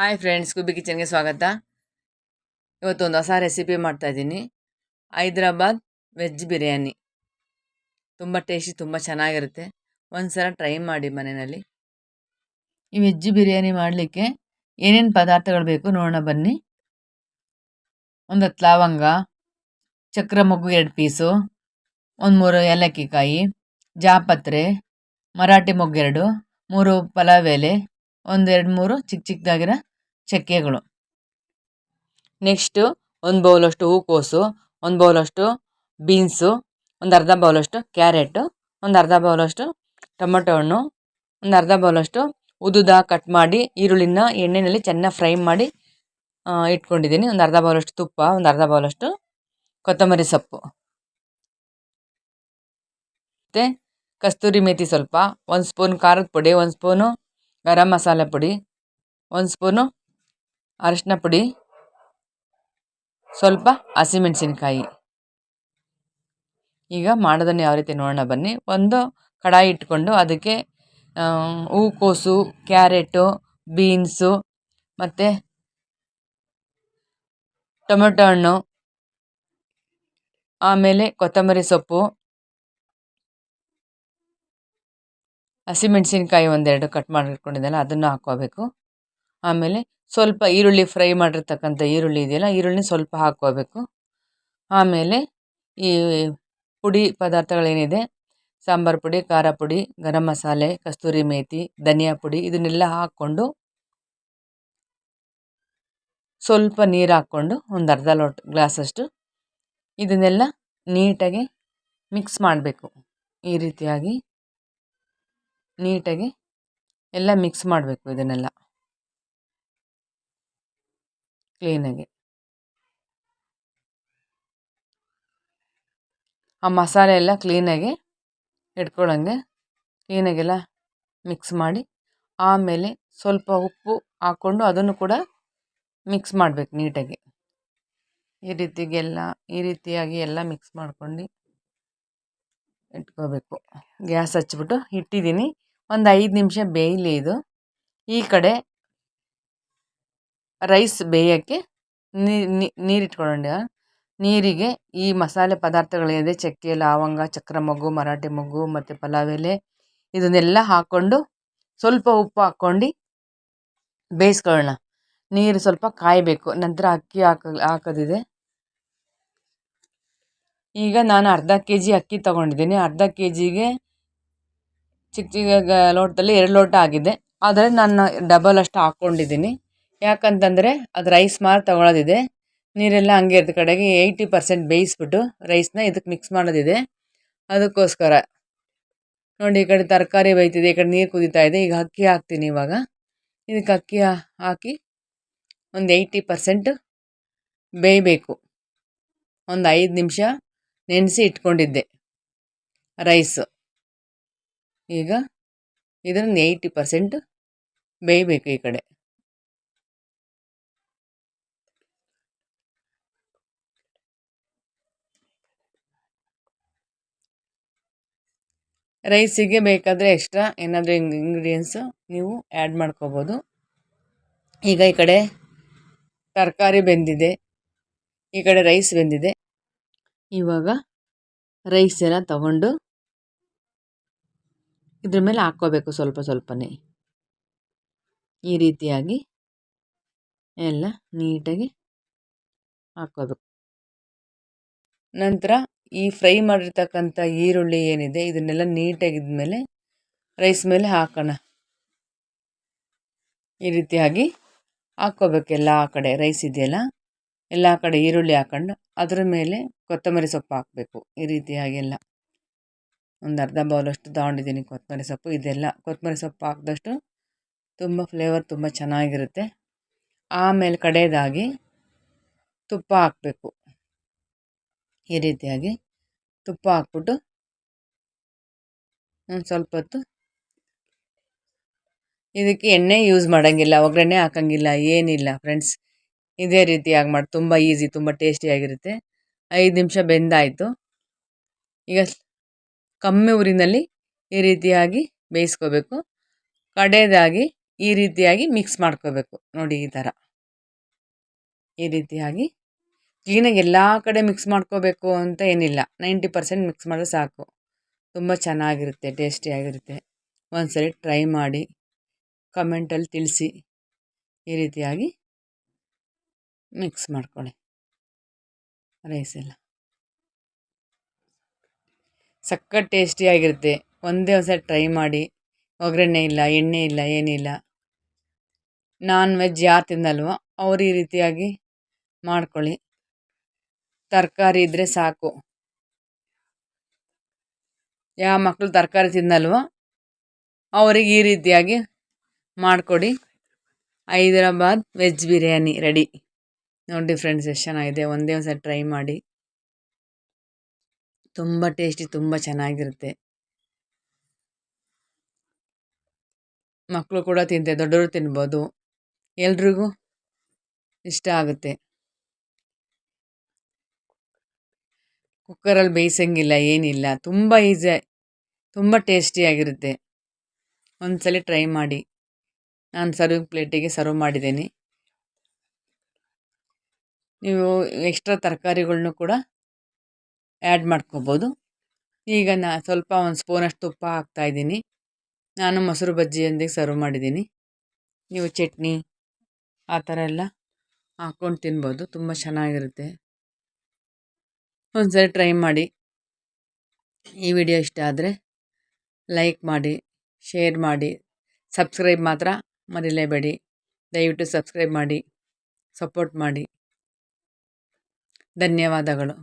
Hi friends Kubi ಕಿಚನ್ಗೆ ಸ್ವಾಗತ. ಇವತ್ತು ಒಂದು ಹೊಸ ರೆಸಿಪಿ ಮಾಡ್ತಾಯಿದ್ದೀನಿ ಹೈದ್ರಾಬಾದ್ ವೆಜ್ ಬಿರಿಯಾನಿ. ತುಂಬ ಟೇಸ್ಟಿ ತುಂಬ ಚೆನ್ನಾಗಿರುತ್ತೆ. ಒಂದು ಸಲ ಟ್ರೈ ಮಾಡಿ ಮನೆಯಲ್ಲಿ. ಈ ವೆಜ್ ಬಿರಿಯಾನಿ ಮಾಡಲಿಕ್ಕೆ ಏನೇನು ಪದಾರ್ಥಗಳು ಬೇಕು ನೋಡೋಣ ಬನ್ನಿ. ಒಂದು ಹತ್ತು ಲವಂಗ ಚಕ್ರ ಮೊಗ್ಗು ಎರಡು ಪೀಸು, ಒಂದು ಮೂರು ಏಲಕ್ಕಿ ಕಾಯಿ ಜಾಪತ್ರೆ, ಮರಾಠಿ ಮೊಗ್ಗೆರಡು ಮೂರು ಪಲಾವ್ ಎಲೆ ಒಂದೆರಡು ಮೂರು ಚಿಕ್ಕ ಚಿಕ್ಕದಾಗಿರೋ ಚಕ್ಕೆಗಳು. ನೆಕ್ಸ್ಟು ಒಂದು ಬೌಲಷ್ಟು ಹೂಕೋಸು, ಒಂದು ಬೌಲಷ್ಟು ಬೀನ್ಸು, ಒಂದು ಅರ್ಧ ಬೌಲಷ್ಟು ಕ್ಯಾರೆಟು, ಒಂದು ಅರ್ಧ ಬೌಲಷ್ಟು ಟೊಮೊಟೊ ಹಣ್ಣು, ಒಂದು ಅರ್ಧ ಬೌಲಷ್ಟು ಉದುದ ಕಟ್ ಮಾಡಿ ಈರುಳ್ಳಿನ ಎಣ್ಣೆಯಲ್ಲಿ ಚೆನ್ನಾಗಿ ಫ್ರೈ ಮಾಡಿ ಇಟ್ಕೊಂಡಿದ್ದೀನಿ. ಒಂದು ಅರ್ಧ ಬೌಲಷ್ಟು ತುಪ್ಪ, ಒಂದು ಅರ್ಧ ಬೌಲಷ್ಟು ಕೊತ್ತಂಬರಿ ಸೊಪ್ಪು. ಮತ್ತು ಕಸ್ತೂರಿ ಮೇಥಿ ಸ್ವಲ್ಪ, ಒಂದು ಸ್ಪೂನ್ ಖಾರದ ಪುಡಿ, ಒಂದು ಸ್ಪೂನು ಗರಂ ಮಸಾಲೆ ಪುಡಿ, ಒಂದು ಸ್ಪೂನು ಅರಿಶಿನ ಪುಡಿ, ಸ್ವಲ್ಪ ಹಸಿಮೆಣಸಿನ್ಕಾಯಿ. ಈಗ ಮಾಡೋದನ್ನು ಯಾವ ರೀತಿ ನೋಡೋಣ ಬನ್ನಿ. ಒಂದು ಕಡಾಯಿ ಇಟ್ಕೊಂಡು ಅದಕ್ಕೆ ಹೂಕೋಸು ಕ್ಯಾರೆಟು, ಬೀನ್ಸು, ಮತ್ತು ಟೊಮೆಟೊ ಹಣ್ಣು, ಆಮೇಲೆ ಕೊತ್ತಂಬರಿ ಸೊಪ್ಪು, ಹಸಿಮೆಣಸಿನ್ಕಾಯಿ ಒಂದೆರಡು ಕಟ್ ಮಾಡಿ ಇಟ್ಕೊಂಡಿದ್ದೆನಲ್ಲ ಅದನ್ನು ಹಾಕ್ಕೋಬೇಕು. ಆಮೇಲೆ ಸ್ವಲ್ಪ ಈರುಳ್ಳಿ ಫ್ರೈ ಮಾಡಿರ್ತಕ್ಕಂಥ ಈರುಳ್ಳಿ ಇದೆಯಲ್ಲ ಈರುಳ್ಳಿ ಸ್ವಲ್ಪ ಹಾಕ್ಕೋಬೇಕು. ಆಮೇಲೆ ಈ ಪುಡಿ ಪದಾರ್ಥಗಳೇನಿದೆ? ಸಾಂಬಾರು ಪುಡಿ, ಖಾರ ಪುಡಿ, ಗರಂ ಮಸಾಲೆ, ಕಸ್ತೂರಿ ಮೇಥಿ, ಧನಿಯಾ ಪುಡಿ ಇದನ್ನೆಲ್ಲ ಹಾಕ್ಕೊಂಡು ಸ್ವಲ್ಪ ನೀರು ಹಾಕ್ಕೊಂಡು ಒಂದು ಅರ್ಧ ಲೋಟ ಗ್ಲಾಸಷ್ಟು ಇದನ್ನೆಲ್ಲ ನೀಟಾಗಿ ಮಿಕ್ಸ್ ಮಾಡಬೇಕು. ಈ ರೀತಿಯಾಗಿ ನೀಟಾಗಿ ಎಲ್ಲ ಮಿಕ್ಸ್ ಮಾಡಬೇಕು ಇದನ್ನೆಲ್ಲ. ಕ್ಲೀನಾಗಿ ಆ ಮಸಾಲೆ ಎಲ್ಲ ಕ್ಲೀನಾಗಿ ಇಟ್ಕೊಳ್ಳೋಂಗೆ ಕ್ಲೀನಾಗೆಲ್ಲ ಮಿಕ್ಸ್ ಮಾಡಿ, ಆಮೇಲೆ ಸ್ವಲ್ಪ ಉಪ್ಪು ಹಾಕ್ಕೊಂಡು ಅದನ್ನು ಕೂಡ ಮಿಕ್ಸ್ ಮಾಡಬೇಕು ನೀಟಾಗಿ. ಈ ರೀತಿಗೆಲ್ಲ, ಈ ರೀತಿಯಾಗಿ ಎಲ್ಲ ಮಿಕ್ಸ್ ಮಾಡ್ಕೊಂಡು ಇಟ್ಕೋಬೇಕು. ಗ್ಯಾಸ್ ಹಚ್ಚಿಬಿಟ್ಟು ಇಟ್ಟಿದ್ದೀನಿ. ಒಂದು ಐದು ನಿಮಿಷ ಬೇಯಲಿ ಇದು. ಈ ಕಡೆ ರೈಸ್ ಬೇಯೋಕ್ಕೆ ನೀರು ಇಟ್ಕೊಳ್ಳೋಣ ನೀರಿಗೆ ಈ ಮಸಾಲೆ ಪದಾರ್ಥಗಳೇನಿದೆ, ಚಕ್ಕೆ, ಲವಂಗ, ಚಕ್ರ ಮೊಗ್ಗು, ಮರಾಠಿ ಮೊಗ್ಗು ಮತ್ತು ಪಲಾವ್ ಎಲೆ ಇದನ್ನೆಲ್ಲ ಹಾಕ್ಕೊಂಡು ಸ್ವಲ್ಪ ಉಪ್ಪು ಹಾಕ್ಕೊಂಡು ಬೇಯಿಸ್ಕೊಳ್ಳೋಣ. ನೀರು ಸ್ವಲ್ಪ ಕಾಯಬೇಕು. ನಂತರ ಅಕ್ಕಿ ಹಾಕ, ಹಾಕೋದಿದೆ. ಈಗ ನಾನು ಅರ್ಧ ಕೆ ಜಿ ಅಕ್ಕಿ ತೊಗೊಂಡಿದ್ದೀನಿ. ಅರ್ಧ ಕೆ ಜಿಗೆ ಚಿಕ್ಕ ಚಿಕ್ಕ ಲೋಟದಲ್ಲಿ ಎರಡು ಲೋಟ ಆಗಿದೆ. ಆದರೆ ನಾನು ಡಬಲ್ ಅಷ್ಟು ಹಾಕ್ಕೊಂಡಿದ್ದೀನಿ. ಯಾಕಂತಂದರೆ ಅದು ರೈಸ್ ಮಾತ್ರ ತಗೊಳ್ಳೋದಿದೆ ನೀರೆಲ್ಲ ಹಂಗೆ ಇರ್ದ ಕಡೆಗೆ ಏಯ್ಟಿ ಪರ್ಸೆಂಟ್ ಬೇಯಿಸ್ಬಿಟ್ಟು ರೈಸ್ನ ಇದಕ್ಕೆ ಮಿಕ್ಸ್ ಮಾಡೋದಿದೆ. ಅದಕ್ಕೋಸ್ಕರ. ನೋಡಿ, ಈ ಕಡೆ ತರಕಾರಿ ಬೇಯ್ತಿದೆ, ಈ ಕಡೆ ನೀರು ಕುದೀತಾ ಇದೆ. ಈಗ ಅಕ್ಕಿ ಹಾಕ್ತೀನಿ ಇವಾಗ. ಇದಕ್ಕೆ ಅಕ್ಕಿ ಹಾಕಿ ಒಂದು ಏಯ್ಟಿ ಪರ್ಸೆಂಟ್ ಬೇಯಬೇಕು. ಒಂದು ಐದು ನಿಮಿಷ ನೆನೆಸಿ ಇಟ್ಕೊಂಡಿದ್ದೆ ರೈಸು ಈಗ ಇದನ್ನು ಏಯ್ಟಿ ಪರ್ಸೆಂಟ್ ಬೇಯಬೇಕು ಈ ಕಡೆ. ರೈಸಿಗೆ ಬೇಕಾದರೆ ಎಕ್ಸ್ಟ್ರಾ ಏನಾದರೂ ಇಂಗ್ರೀಡಿಯೆಂಟ್ಸು ನೀವು ಆ್ಯಡ್ ಮಾಡ್ಕೋಬೋದು. ಈಗ ಈ ಕಡೆ ತರಕಾರಿ ಬೆಂದಿದೆ. ಈ ಕಡೆ ರೈಸ್ ಬೆಂದಿದೆ. ಇವಾಗ ರೈಸ್ ಎಲ್ಲ ತಗೊಂಡು ಇದ್ರ ಮೇಲೆ ಹಾಕ್ಕೋಬೇಕು ಸ್ವಲ್ಪ ಸ್ವಲ್ಪನೇ. ಈ ರೀತಿಯಾಗಿ ಎಲ್ಲ ನೀಟಾಗಿ ಹಾಕ್ಕೋಬೇಕು. ನಂತರ ಈ ಫ್ರೈ ಮಾಡಿರ್ತಕ್ಕಂಥ ಈರುಳ್ಳಿ ಏನಿದೆ, ಇದನ್ನೆಲ್ಲ ನೀಟಾಗಿದ್ಮೇಲೆ ರೈಸ್ ಮೇಲೆ ಹಾಕೋಣ. ಈ ರೀತಿಯಾಗಿ ಹಾಕ್ಕೋಬೇಕು ಎಲ್ಲ ಕಡೆ, ರೈಸ್ ಇದೆಯಲ್ಲ? ಎಲ್ಲ ಕಡೆ ಈರುಳ್ಳಿ ಹಾಕೊಂಡು ಅದರ ಮೇಲೆ ಕೊತ್ತಂಬರಿ ಸೊಪ್ಪು ಹಾಕಬೇಕು. ಈ ರೀತಿಯಾಗೆಲ್ಲ ಒಂದು ಅರ್ಧ ಬೌಲಷ್ಟು ತಗೊಂಡಿದ್ದೀನಿ ಕೊತ್ತಂಬರಿ ಸೊಪ್ಪು. ಇದೆಲ್ಲ ಕೊತ್ತಂಬರಿ ಸೊಪ್ಪು ಹಾಕಿದಷ್ಟು ತುಂಬ ಫ್ಲೇವರ್ ತುಂಬ ಚೆನ್ನಾಗಿರುತ್ತೆ. ಆಮೇಲೆ ಕಡೆಯದಾಗಿ ತುಪ್ಪ ಹಾಕಬೇಕು. ಈ ರೀತಿಯಾಗಿ ತುಪ್ಪ ಹಾಕ್ಬಿಟ್ಟು ಒಂದು ಸ್ವಲ್ಪ ಹೊತ್ತು ಇದಕ್ಕೆ ಎಣ್ಣೆ ಯೂಸ್ ಮಾಡೋಂಗಿಲ್ಲ, ಒಗ್ಗರಣೆ ಹಾಕೋಂಗಿಲ್ಲ, ಏನಿಲ್ಲ ಫ್ರೆಂಡ್ಸ್ ಇದೇ ರೀತಿಯಾಗಿ ಮಾಡಿ, ತುಂಬ ಈಸಿ ತುಂಬ ಟೇಸ್ಟಿಯಾಗಿರುತ್ತೆ ಐದು ನಿಮಿಷ ಬೆಂದಾಯಿತು. ಈಗ ಕಮ್ಮಿ ಊರಿನಲ್ಲಿ ಈ ರೀತಿಯಾಗಿ ಬೇಯಿಸ್ಕೋಬೇಕು. ಕಡೆಯದಾಗಿ ಈ ರೀತಿಯಾಗಿ ಮಿಕ್ಸ್ ಮಾಡ್ಕೋಬೇಕು. ನೋಡಿ ಈ ಥರ ಈ ರೀತಿಯಾಗಿ ಕ್ಲೀನಾಗಿ ಎಲ್ಲ ಕಡೆ ಮಿಕ್ಸ್ ಮಾಡ್ಕೋಬೇಕು ಅಂತ ಏನಿಲ್ಲ. ನೈಂಟಿ ಪರ್ಸೆಂಟ್ ಮಿಕ್ಸ್ ಮಾಡಿದ್ರೆ ಸಾಕು. ತುಂಬ ಚೆನ್ನಾಗಿರುತ್ತೆ ಟೇಸ್ಟಿಯಾಗಿರುತ್ತೆ ಒಂದ್ಸರಿ ಟ್ರೈ ಮಾಡಿ ಕಮೆಂಟಲ್ಲಿ ತಿಳಿಸಿ. ಈ ರೀತಿಯಾಗಿ ಮಿಕ್ಸ್ ಮಾಡ್ಕೊಳ್ಳಿ. ರೈಸ್ ಎಲ್ಲ. ಸಖತ್ ಟೇಸ್ಟಿಯಾಗಿರುತ್ತೆ ಒಂದೇ ಒಂದ್ಸರಿ ಟ್ರೈ ಮಾಡಿ. ಒಗ್ಗರಣೆ ಇಲ್ಲ, ಎಣ್ಣೆ ಇಲ್ಲ ಏನಿಲ್ಲ ನಾನ್ ವೆಜ್ ಯಾರು ತಿಂದಲ್ವೋ ಅವ್ರು ಈ ರೀತಿಯಾಗಿ ಮಾಡ್ಕೊಳ್ಳಿ. ತರಕಾರಿ ಇದ್ದರೆ ಸಾಕು. ಯಾವ ಮಕ್ಕಳು ತರಕಾರಿ ತಿನ್ನಲ್ವೋ ಅವ್ರಿಗೆ ಈ ರೀತಿಯಾಗಿ ಮಾಡಿಕೊಡಿ. Hyderabad veg biryani ready. ನೋಡಿ ಫ್ರೆಂಡ್ಸ್ ಎಷ್ಟು ಚೆನ್ನಾಗಿದೆ ಒಂದೇ ಒಂದು ಸಲ ಟ್ರೈ ಮಾಡಿ. ತುಂಬ ಟೇಸ್ಟಿ ತುಂಬ ಚೆನ್ನಾಗಿರುತ್ತೆ. ಮಕ್ಕಳು ಕೂಡ ತಿಂತೆ ದೊಡ್ಡವರು ತಿನ್ಬೋದು. ಎಲ್ರಿಗೂ ಇಷ್ಟ ಆಗುತ್ತೆ. ಕುಕ್ಕರಲ್ಲಿ ಬೇಯಿಸಂಗಿಲ್ಲ, ಏನಿಲ್ಲ. ತುಂಬ ಈಸಿ ತುಂಬ ಟೇಸ್ಟಿಯಾಗಿರುತ್ತೆ ಒಂದ್ಸಲ ಟ್ರೈ ಮಾಡಿ. ನಾನು ಸರ್ವಿಂಗ್ ಪ್ಲೇಟಿಗೆ ಸರ್ವ್ ಮಾಡಿದ್ದೀನಿ. ನೀವು ಎಕ್ಸ್ಟ್ರಾ ತರಕಾರಿಗಳ್ನೂ ಕೂಡ ಆ್ಯಡ್ ಮಾಡ್ಕೋಬೋದು. ಈಗ ನಾ ಸ್ವಲ್ಪ ಒಂದು ಸ್ಪೂನಷ್ಟು ತುಪ್ಪ ಹಾಕ್ತಾಯಿದ್ದೀನಿ ನಾನು ಮೊಸರು ಬಜ್ಜಿಯೊಂದಿಗೆ ಸರ್ವ್ ಮಾಡಿದ್ದೀನಿ. ನೀವು ಚಟ್ನಿ, ಆ ಥರ ಎಲ್ಲ ಹಾಕ್ಕೊಂಡು ತಿನ್ಬೋದು. ತುಂಬ ಚೆನ್ನಾಗಿರುತ್ತೆ. ಒಂದ್ಸರಿ ಟ್ರೈ ಮಾಡಿ. ಈ ವಿಡಿಯೋ ಇಷ್ಟ ಆದರೆ ಲೈಕ್ ಮಾಡಿ, ಶೇರ್ ಮಾಡಿ, ಸಬ್ಸ್ಕ್ರೈಬ್ ಮಾತ್ರ ಮರಿಲೇಬೇಡಿ. ದಯವಿಟ್ಟು ಸಬ್ಸ್ಕ್ರೈಬ್ ಮಾಡಿ, ಸಪೋರ್ಟ್ ಮಾಡಿ. ಧನ್ಯವಾದಗಳು.